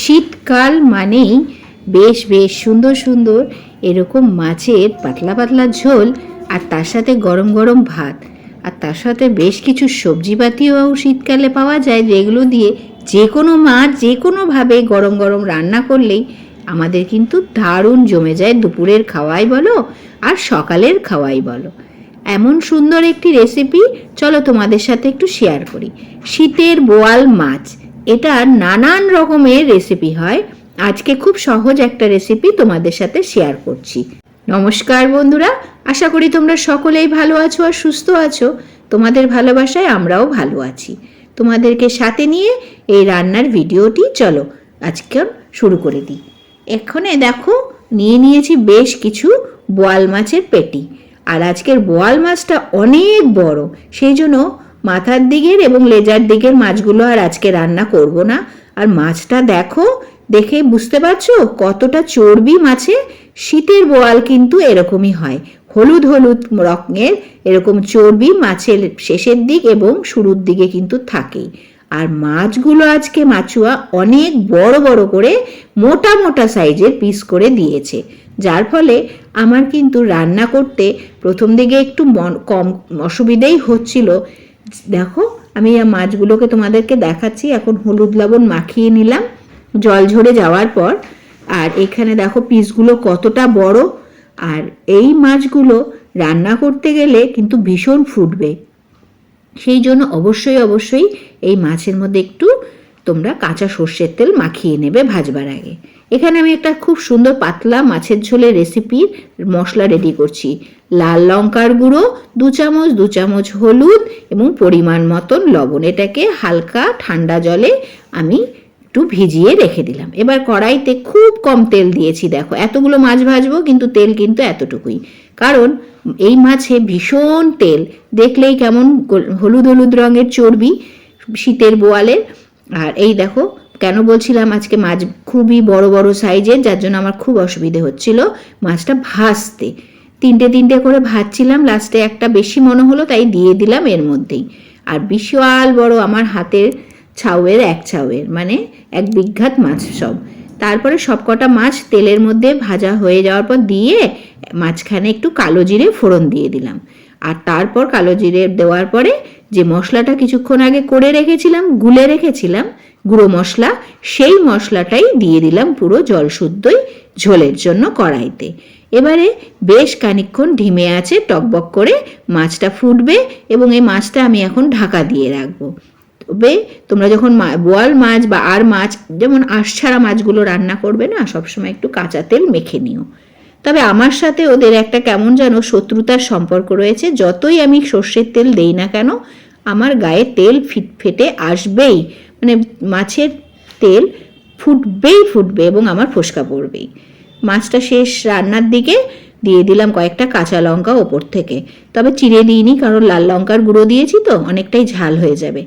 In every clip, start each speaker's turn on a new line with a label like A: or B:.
A: শীতকাল মানেই বেশ বেশ সুন্দর সুন্দর এরকম মাছের পাতলা পাতলা ঝোল আর তার সাথে গরম গরম ভাত। আর তার সাথে বেশ কিছু সবজিপাতিও শীতকালে পাওয়া যায় যেগুলো দিয়ে যে কোনো মাছ যে কোনোভাবে গরম গরম রান্না করলেই আমাদের কিন্তু দারুণ জমে যায় দুপুরের খাওয়াই বলো আর সকালের খাওয়াই বলো। এমন সুন্দর একটি রেসিপি চলো তোমাদের সাথে একটু শেয়ার করি। শীতের বোয়াল মাছ। এটা নানান রকমের রেসিপি হয়। আজকে খুব সহজ একটা রেসিপি তোমাদের সাথে শেয়ার করছি। নমস্কার বন্ধুরা, আশা করি তোমরা সকলেই ভালো আছো আর সুস্থ আছো। তোমাদের ভালোবাসায় আমরাও ভালো আছি। তোমাদেরকে সাথে নিয়ে এই রান্নার ভিডিওটি চলো আজকে শুরু করে দিই। এখানে দেখো, নিয়ে নিয়েছি বেশ কিছু বোয়াল মাছের পেটি। আর আজকের বোয়াল মাছটা অনেক বড়, সেই জন্য মাথার দিকের এবং লেজার দিকের মাছগুলো আর আজকে রান্না করব না। আর মাছটা দেখো, দেখে বুঝতে পারছ কতটা চর্বি মাছে? শীতের বোয়াল কিন্তু এরকমই হয়। হলুদ হলুদ রঙের এরকম চর্বি মাছের শেষের দিক এবং শুরুর দিকে কিন্তু থাকেই। আর মাছগুলো আজকে মাছুয়া অনেক বড় বড় করে মোটা মোটা সাইজের পিস করে দিয়েছে। যার ফলে আমার কিন্তু রান্না করতে প্রথম দিকে একটু কম অসুবিধেই হচ্ছিল। দেখো, আমি এই মাছগুলোকে তোমাদেরকে দেখাচ্ছি। এখন হলুদ লবণ মাখিয়ে নিলাম। জল ঝরে যাওয়ার পর, আর এখানে দেখো পিসগুলো কতটা বড়। আর এই মাছগুলো রান্না করতে গেলে কিন্তু ভীষণ ফুটবে। সেই জন্য অবশ্যই অবশ্যই এই মাছের মধ্যে একটু তোমরা কাঁচা সর্ষের তেল মাখিয়ে নেবে ভাজবার আগে। এখানে আমি একটা খুব সুন্দর পাতলা মাছের ঝোলের রেসিপির মশলা রেডি করছি। লাল লঙ্কার গুঁড়ো, দু চামচ দু চামচ হলুদ এবং পরিমাণ মতন লবণ। এটাকে হালকা ঠান্ডা জলে আমি একটু ভিজিয়ে রেখে দিলাম। এবার কড়াইতে খুব কম তেল দিয়েছি, দেখো। এতগুলো মাছ ভাজবো, কিন্তু তেল কিন্তু এতটুকুই। কারণ এই মাছে ভীষণ তেল। দেখলেই কেমন হলুদ হলুদ রঙের চর্বি শীতের বোয়ালের। আর এই দেখো কেন বলছিলাম? আজকে মাছ খুবই বড় বড় সাইজের, যার জন্য আমার খুব অসুবিধে হচ্ছিল মাছটা ভাজতে। তিনটে তিনটে করে ভাজছিলাম, লাস্টে একটা বেশি মনে হলো, তাই দিয়ে দিলাম এর মধ্যেই। আর বিশাল বড় আমার হাতের ছাউয়ের, এক ছাউয়ের মানে এক বিঘাত মাছ সব। তারপরে সবকটা মাছ তেলের মধ্যে ভাজা হয়ে যাওয়ার পর দিয়ে মাঝখানে একটু কালো জিরে ফোড়ন দিয়ে দিলাম। আর তারপর কালো জিরে দেওয়ার পরে যে মশলাটা কিছুক্ষণ আগে করে রেখেছিলাম, গুলে রেখেছিলাম, গুঁড়ো মশলা, সেই মশলাটাই দিয়ে দিলাম পুরো জল শুদ্ধই ঝোলের জন্য কড়াইতে। এবারে বেশ খানিক্ষণ ঢিমে আছে, টকবক করে মাছটা ফুটবে এবং এই মাছটা আমি এখন ঢাকা দিয়ে রাখব। তবে তোমরা যখন বোয়াল মাছ বা আর মাছ, যেমন আঁশ ছাড়া মাছগুলো রান্না করবে না, সবসময় একটু কাঁচা তেল মেখে নিও। তবে আমার সাথে ওদের একটা কেমন যেন শত্রুতার সম্পর্ক রয়েছে, যতই আমি সর্ষের তেল দেই না কেন, আমার গায়ে তেল ফিট ফেটে আসবেই। মানে মাছের তেল ফুটবেই ফুটবে এবং আমার ফোসকা পড়বেই। মাছটা শেষ রান্নার দিকে দিয়ে দিলাম কয়েকটা কাঁচা লঙ্কা ওপর থেকে। তবে চিড়ে দিইনি, কারণ লাল লঙ্কার গুঁড়ো দিয়েছি তো, অনেকটাই ঝাল হয়ে যাবে।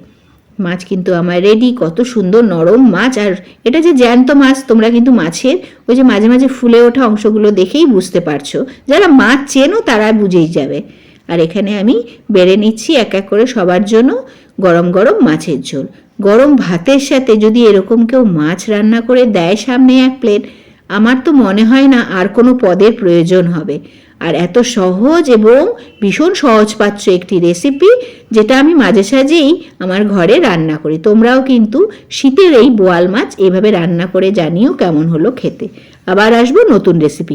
A: মাছ কিন্তু আমার রেডি কত সুন্দর নরম মাছ। আর এটা যে জ্যান্ত মাছ, তোমরা কিন্তু মাছের ওই যে মাঝে মাঝে ফুলে ওঠা অংশগুলো দেখেই বুঝতে পারছ। যারা মাছ চেনো, তারা বুঝেই যাবে। আর এখানে আমি বেড়ে নিচ্ছি এক এক করে সবার জন্য গরম গরম মাছের ঝোল। গরম ভাতের সাথে যদি এরকম কেউ মাছ রান্না করে দেয় সামনে এক প্লেট আমার তো মনে হয় না আর কোনো পদের প্রয়োজন হবে। আর এত সহজ এবং ভীষণ সহজপাচ্য একটি রেসিপি যেটা আমি মাঝে সাঝেই আমার ঘরে রান্না করি। তোমরাও কিন্তু শীতের এই বোয়াল মাছ এভাবে রান্না করে জানিও কেমন হলো খেতে। আবার আসব নতুন রেসিপি